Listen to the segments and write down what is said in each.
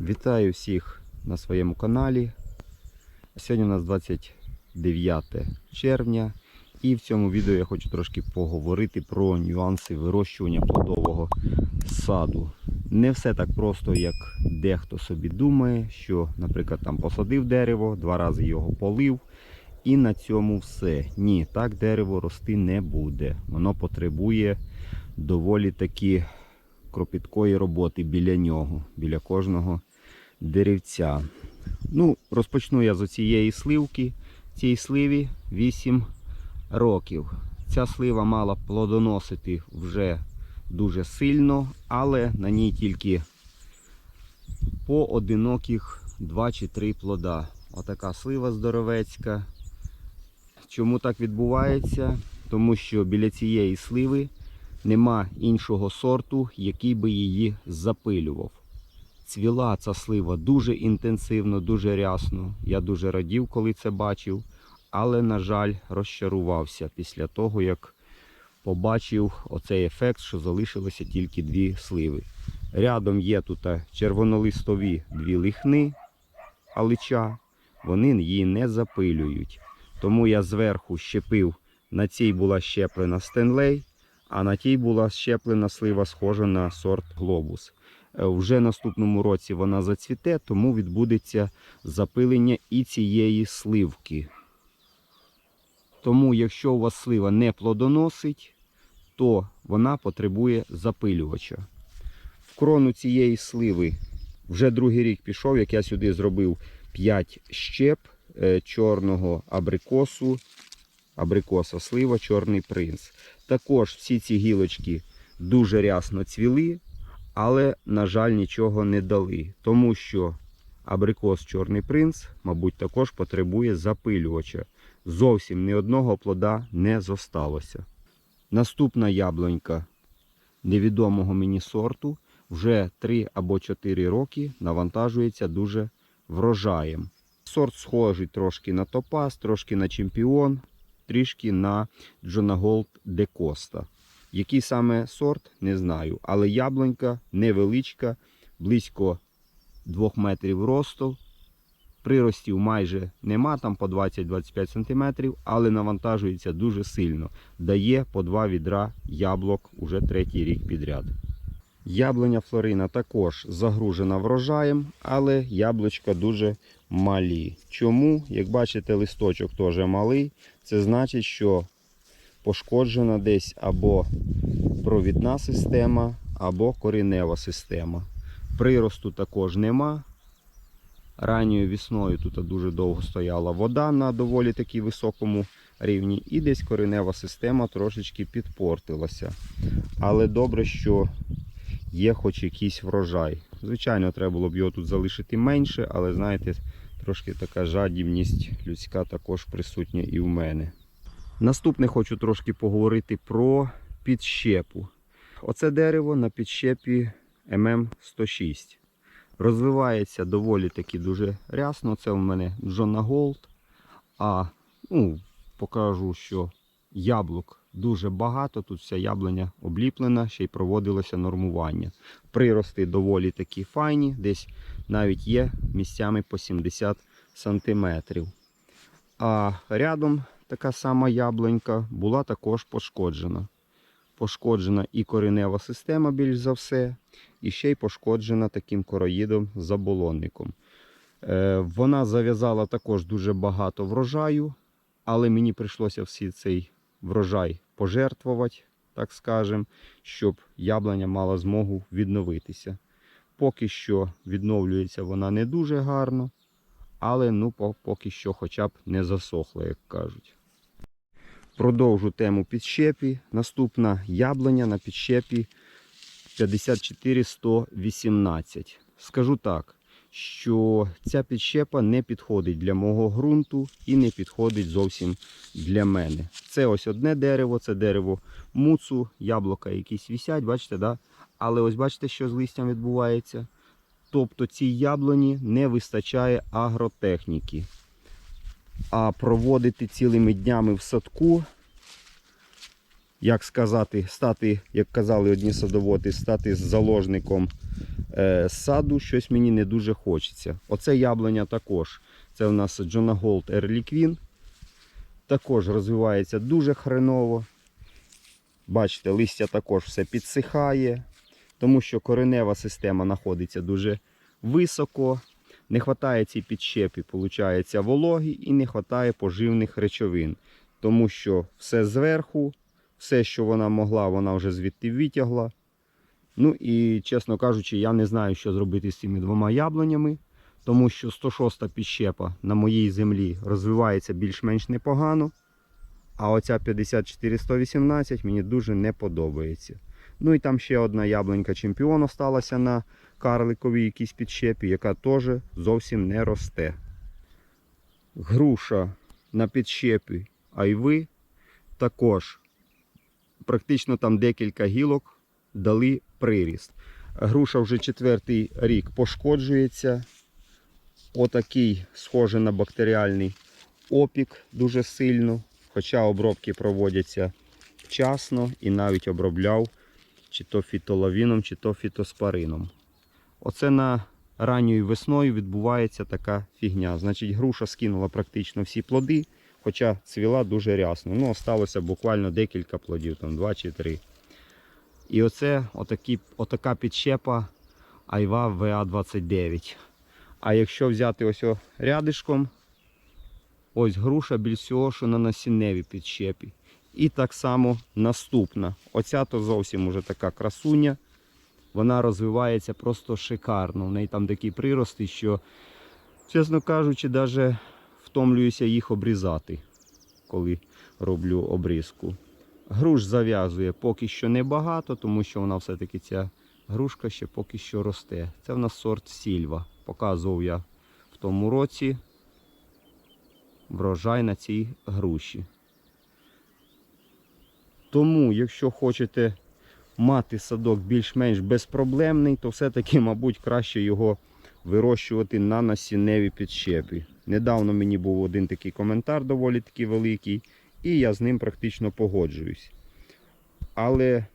Вітаю всіх на своєму каналі. Сьогодні у нас 29 червня і в цьому відео я хочу трошки поговорити про нюанси вирощування плодового саду. Не все так просто, як дехто собі думає, що, наприклад, там посадив дерево, два рази його полив, і на цьому все. Ні, так дерево рости не буде. Воно потребує доволі таки кропіткої роботи біля нього, біля кожного деревця. Ну, розпочну я з цієї сливки. Цій сливі 8 років. Ця слива мала плодоносити вже дуже сильно, але на ній тільки поодиноких 2 чи 3 плода. Отака слива здоровецька. Чому так відбувається? Тому що біля цієї сливи нема іншого сорту, який би її запилював. Цвіла ця слива дуже інтенсивно, дуже рясно. Я дуже радів, коли це бачив, але, на жаль, розчарувався після того, як побачив оцей ефект, що залишилося тільки дві сливи. Рядом є тут червонолистові дві лихни алича, вони її не запилюють. Тому я зверху щепив, на цій була щеплена стенлей, а на тій була щеплена слива, схожа на сорт глобус. Е, Вже наступному році вона зацвіте, тому відбудеться запилення і цієї сливки. Тому, якщо у вас слива не плодоносить, то вона потребує запилювача. В крону цієї сливи вже другий рік пішов, як я сюди зробив 5 щеп е, чорного абрикосу, абрикоса слива, чорний принц. Також всі ці гілочки дуже рясно цвіли, але, на жаль, нічого не дали, тому що абрикос Чорний принц, мабуть, також потребує запилювача. Зовсім ні одного плода не зосталося. Наступна яблунька невідомого мені сорту вже 3 або 4 роки навантажується дуже врожаєм. Сорт схожий трошки на топаз, трошки на чемпіон, трішки на Джонаголд де Коста. Який саме сорт, не знаю. Але яблунька невеличка, близько 2 метрів росту. Приростів майже нема, там по 20-25 см, але навантажується дуже сильно. Дає по два відра яблук уже третій рік підряд. Яблуня Флорина також загружена врожаєм, але яблучка дуже малі. Чому? Як бачите, листочок теж малий. Це значить, що пошкоджена десь або провідна система, або коренева система. Приросту також нема. Ранньою весною тут дуже довго стояла вода на доволі таки високому рівні, і десь коренева система трошечки підпортилася. Але добре, що є хоч якийсь врожай. Звичайно, треба було б його тут залишити менше, але знаєте, трошки така жадібність людська також присутня і в мене. Наступне хочу трошки поговорити про підщепу. Оце дерево на підщепі ММ106. Розвивається доволі таки дуже рясно. Це у мене Джона Голд. А ну, покажу, що яблук дуже багато. Тут вся яблуня обліплена, ще й проводилося нормування. Прирости доволі такі файні, десь навіть є місцями по 70 сантиметрів. А рядом така сама яблунька була також пошкоджена. Пошкоджена і коренева система більш за все, і ще й пошкоджена таким короїдом заболонником. Е, вона зав'язала також дуже багато врожаю, але мені прийшлося всі цей врожай пожертвувати, так скажем, щоб яблуня мала змогу відновитися. Поки що відновлюється вона не дуже гарно, але ну, поки що хоча б не засохла, як кажуть. Продовжу тему підщепі. Наступна яблуня на підщепі 54118. Скажу так, що ця підщепа не підходить для мого ґрунту і не підходить зовсім для мене. Це ось одне дерево, це дерево муцу, яблука якісь вісять, бачите, да? але ось бачите, що з листям відбувається. Тобто цій яблуні не вистачає агротехніки. А проводити цілими днями в садку як сказати, стати, як казали одні садоводи, стати заложником е, саду, щось мені не дуже хочеться. Оце яблуня також. Це у нас Джона Голд Queen. Також розвивається дуже хреново. Бачите, листя також все підсихає, тому що коренева система знаходиться дуже високо. Не вистачає цій підщепі, виходить, вологи і не вистачає поживних речовин. Тому що все зверху, все, що вона могла, вона вже звідти витягла. Ну і, чесно кажучи, я не знаю, що зробити з цими двома яблунями, тому що 106 підщепа на моїй землі розвивається більш-менш непогано. А оця 54118 мені дуже не подобається. Ну і там ще одна яблунька чемпіон осталася на карликовій якійсь підщепі, яка теж зовсім не росте. Груша на підщепі айви також. Практично там декілька гілок дали приріст. Груша вже четвертий рік пошкоджується. Отакий схожий на бактеріальний опік дуже сильно. Хоча обробки проводяться вчасно і навіть обробляв чи то фітолавіном, чи то фітоспарином. Оце на ранньою весною відбувається така фігня. Значить, груша скинула практично всі плоди, хоча цвіла дуже рясно. Ну, осталося буквально декілька плодів, там два чи три. І оце отакі, отака підщепа Айва ВА-29. А якщо взяти ось о рядишком, ось груша більш всього, що на насінневій підщепі. І так само наступна. Оця то зовсім уже така красуня. Вона розвивається просто шикарно. У неї там такі прирости, що, чесно кажучи, навіть втомлююся їх обрізати, коли роблю обрізку. Груш зав'язує поки що небагато, тому що вона все-таки ця грушка ще поки що росте. Це в нас сорт Сільва. Показував я в тому році врожай на цій груші. Тому, якщо хочете мати садок більш-менш безпроблемний, то все-таки, мабуть, краще його вирощувати на насінневій підщепі. Недавно мені був один такий коментар, доволі таки великий, і я з ним практично погоджуюсь. Але,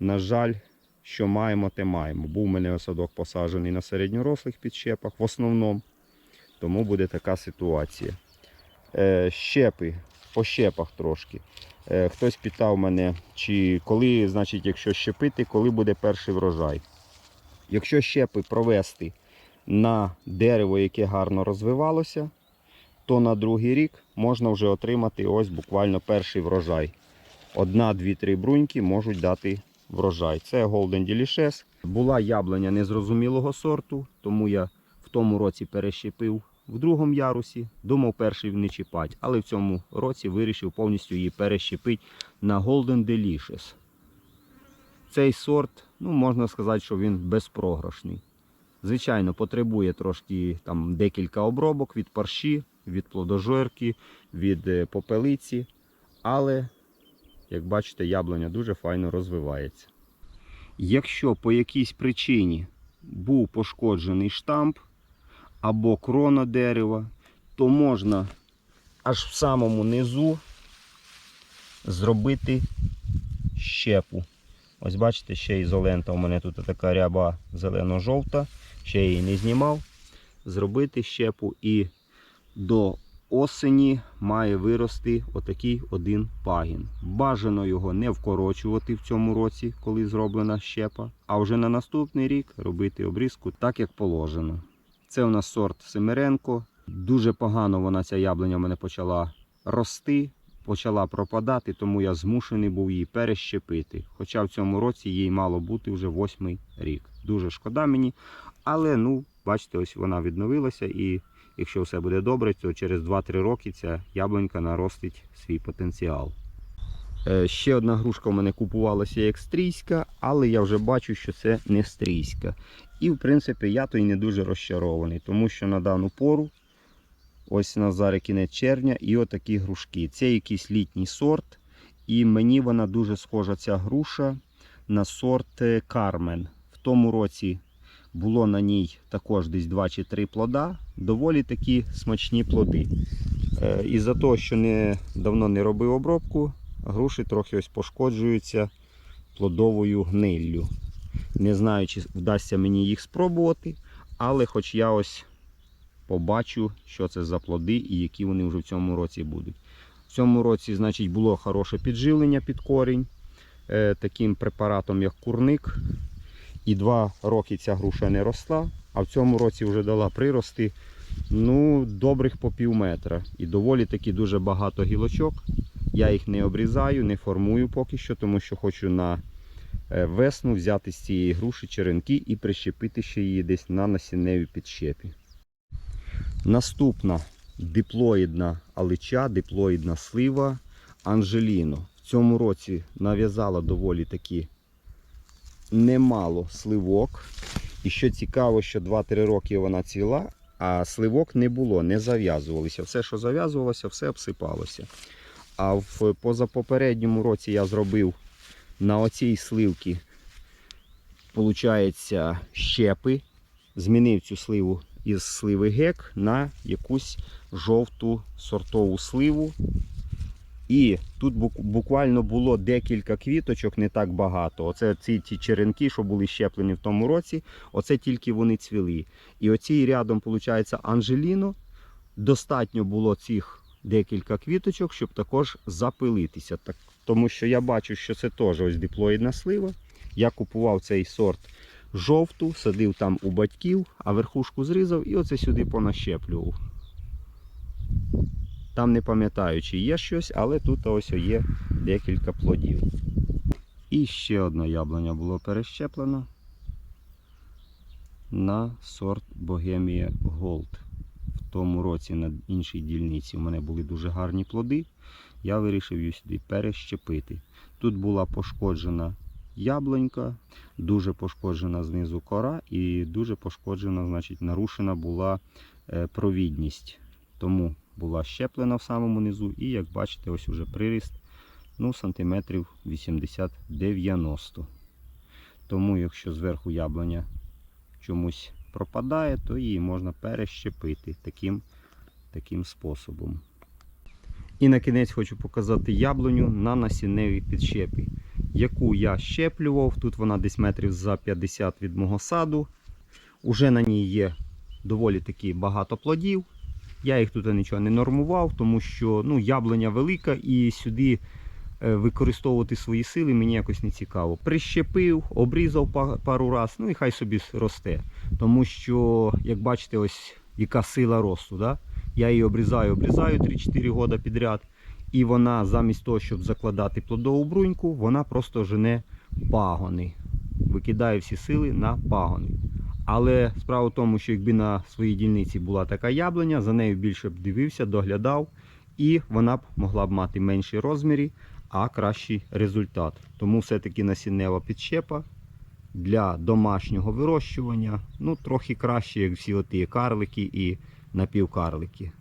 на жаль, що маємо, те маємо. Був у мене садок посаджений на середньорослих підщепах в основному, тому буде така ситуація. Е, щепи, по щепах трошки. Е, Хтось питав мене, чи коли, значить, якщо щепити, коли буде перший врожай. Якщо щепи провести на дерево, яке гарно розвивалося, то на другий рік можна вже отримати ось буквально перший врожай. Одна, дві, три бруньки можуть дати врожай. Це Golden Delicious. Була яблуня незрозумілого сорту, тому я в тому році перещепив в другому ярусі. Думав перший не чіпати, але в цьому році вирішив повністю її перещепити на Golden Delicious. Цей сорт, ну можна сказати, що він безпрограшний. Звичайно, потребує трошки там декілька обробок від парші, від плодожорки, від е, попелиці. Але, як бачите, яблуня дуже файно розвивається. Якщо по якійсь причині був пошкоджений штамп або крона дерева, то можна аж в самому низу зробити щепу. Ось бачите, ще ізолента. У мене тут така ряба зелено-жовта, ще її не знімав. Зробити щепу і до осені має вирости отакий один пагін. Бажано його не вкорочувати в цьому році, коли зроблена щепа, а вже на наступний рік робити обрізку так, як положено. Це у нас сорт Семеренко. Дуже погано вона ця яблуня мене почала рости, почала пропадати, тому я змушений був її перещепити. Хоча в цьому році їй мало бути вже восьмий рік. Дуже шкода мені. Але ну, бачите, ось вона відновилася і якщо все буде добре, то через 2-3 роки ця яблунька наростить свій потенціал. Е, Ще одна грушка у мене купувалася як стрійська, але я вже бачу, що це не стрійська. І в принципі я то й не дуже розчарований, тому що на дану пору, ось на зараз кінець червня, і отакі грушки. Це якийсь літній сорт. І мені вона дуже схожа, ця груша, на сорт Кармен. В тому році було на ній також десь 2 чи 3 плода, доволі такі смачні плоди. Е, Із-за того, що не, давно не робив обробку, груші трохи ось пошкоджуються плодовою гниллю. Не знаю, чи вдасться мені їх спробувати, але хоч я ось побачу, що це за плоди і які вони вже в цьому році будуть. В цьому році, значить, було хороше підживлення під корінь е, таким препаратом, як курник. І два роки ця груша не росла, а в цьому році вже дала прирости ну, добрих по пів метра. І доволі таки дуже багато гілочок. Я їх не обрізаю, не формую поки що, тому що хочу на е, весну взяти з цієї груші черенки і прищепити ще її десь на насінневій підщепі. Наступна диплоїдна алича, диплоїдна слива Анжеліно. В цьому році нав'язала доволі таки немало сливок. І що цікаво, що 2-3 роки вона цвіла, а сливок не було, не зав'язувалися. Все, що зав'язувалося, все обсипалося. А в позапопередньому році я зробив на оцій сливці, виходить, щепи. Змінив цю сливу із сливи гек на якусь жовту сортову сливу. І тут буквально було декілька квіточок, не так багато. Оце ці ті черенки, що були щеплені в тому році, оце тільки вони цвіли. І оцій рядом, виходить, Анжеліно. Достатньо було цих декілька квіточок, щоб також запилитися. Так, тому що я бачу, що це теж ось диплоїдна слива. Я купував цей сорт жовту, садив там у батьків, а верхушку зрізав і оце сюди понащеплював. Там не пам'ятаю, чи є щось, але тут ось є декілька плодів. І ще одна яблуня було перещеплено на сорт Bohemia Gold. Тому році на іншій дільниці у мене були дуже гарні плоди. Я вирішив її сюди перещепити. Тут була пошкоджена яблунька, дуже пошкоджена знизу кора і дуже пошкоджена, значить, нарушена була е, провідність. Тому була щеплена в самому низу, і як бачите, ось уже приріст ну, сантиметрів 80-90. Тому, якщо зверху яблуня чомусь пропадає, то її можна перещепити таким, таким способом. І на кінець хочу показати яблуню на насінневій підщепі, яку я щеплював. Тут вона десь метрів за 50 від мого саду. Уже на ній є доволі таки багато плодів. Я їх тут нічого не нормував, тому що ну, яблуня велика і сюди використовувати свої сили мені якось не цікаво. Прищепив, обрізав пару раз, ну і хай собі росте. Тому що, як бачите, ось яка сила росту. Да? Я її обрізаю, обрізаю 3-4 роки підряд. І вона замість того, щоб закладати плодову бруньку, вона просто жене пагони. Викидає всі сили на пагони. Але справа в тому, що якби на своїй дільниці була така яблуня, за нею більше б дивився, доглядав, і вона б могла б мати менші розміри, а кращий результат. Тому все-таки насіннева підщепа для домашнього вирощування ну, трохи краще, як всі оті карлики і напівкарлики.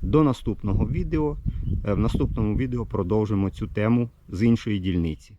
До наступного відео. Е, В наступному відео продовжимо цю тему з іншої дільниці.